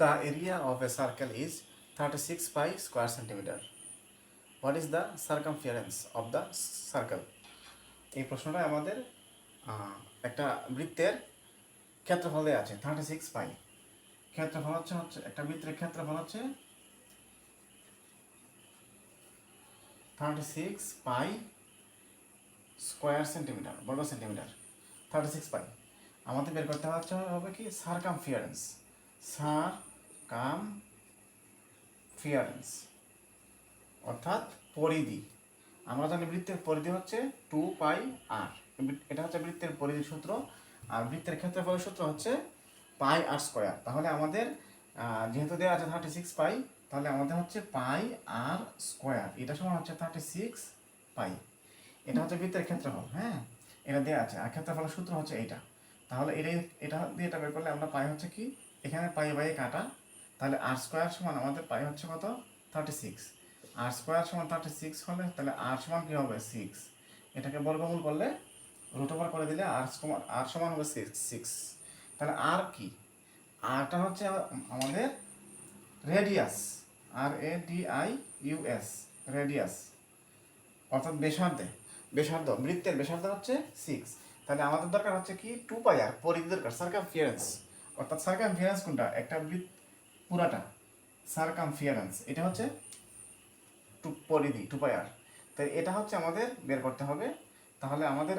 The area of a circle is 36 pi square centimeter. What is the circumference of the circle? এই প্রশ্নটা আমাদের একটা বৃত্তের ক্ষেত্রফল আছে থার্টি সিক্স পাই ক্ষেত্রফল হচ্ছে একটা বৃত্তের ক্ষেত্রফল হচ্ছে thirty six pi square centimeter বর্গ সেন্টিমিটার থার্টি সিক্স পাই আমাদের বের করতে হচ্ছে, হবে কি সারকামফিয়ারেন্স সার কাম, ফিয়ারেন্স, অর্থাৎ পরিধি। আমরা জানি বৃত্তের পরিধি হচ্ছে টু পাই আর। এটা হচ্ছে বৃত্তের পরিধি সূত্র, আর বৃত্তের ক্ষেত্রফলের সূত্র হচ্ছে পাই আর স্কোয়ার। তাহলে আমাদের যেহেতু দেওয়া আছে থার্টি সিক্স পাই, তাহলে আমাদের হচ্ছে পাই আর স্কোয়ার। এটা সমান হচ্ছে থার্টি সিক্স পাই। এটা হচ্ছে বৃত্তের ক্ষেত্রফল হ্যাঁ? এটা দেওয়া আছে, আর ক্ষেত্রফলের সূত্র হচ্ছে এইটা। তাহলে এটাই, এটা দিয়ে এটা বের করলে আমরা পাই হচ্ছে কি? এখানে পাই বাই কাটা তাহলে আর স্কোয়ার সমান আমাদের পাই হচ্ছে কত? থার্টি সিক্স আর স্কোয়ার সমান থার্টি সিক্স হলে তাহলে আর সমান কী হবে? সিক্স এটাকে বর্গমূল করলে রুট করে দিলে আর সমান আর সমান হবে সিক্স সিক্স তাহলে আর কি? আরটা হচ্ছে আমাদের radius R A D I U S radius অর্থাৎ বেসার্ধে বেসার্ধ বৃত্তের বেসার্ধ হচ্ছে সিক্স তাহলে আমাদের দরকার হচ্ছে কি? টু পাই আর পরিধি দরকার সার্কামফিয়ারেন্স অর্থাৎ সার্কামফিয়ারেন্স কোনটা? একটা বৃত্ত পুরাটা সার্কামফিয়ারেন্স এটা হচ্ছে টু পরিধি টু পাই আর। তাই এটা হচ্ছে আমাদের, বের করতে হবে। তাহলে আমাদের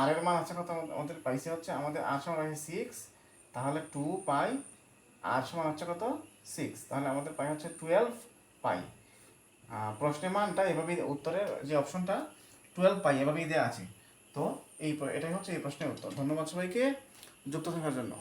আর এর মান আছে কত? আমাদের পাইছে হচ্ছে, আমাদের আর সমান আছে সিক্স তাহলে টু পাই আর সমান হচ্ছে কত? সিক্স তাহলে আমাদের পাই হচ্ছে টুয়েলভ পাই। প্রশ্নের মানটা এভাবেই, উত্তরের যে অপশনটা টুয়েলভ পাই, এভাবেই দেওয়া আছে। তো এই এটাই হচ্ছে এই প্রশ্নের উত্তর। ধন্যবাদ সবাইকে যুক্ত থাকার জন্য।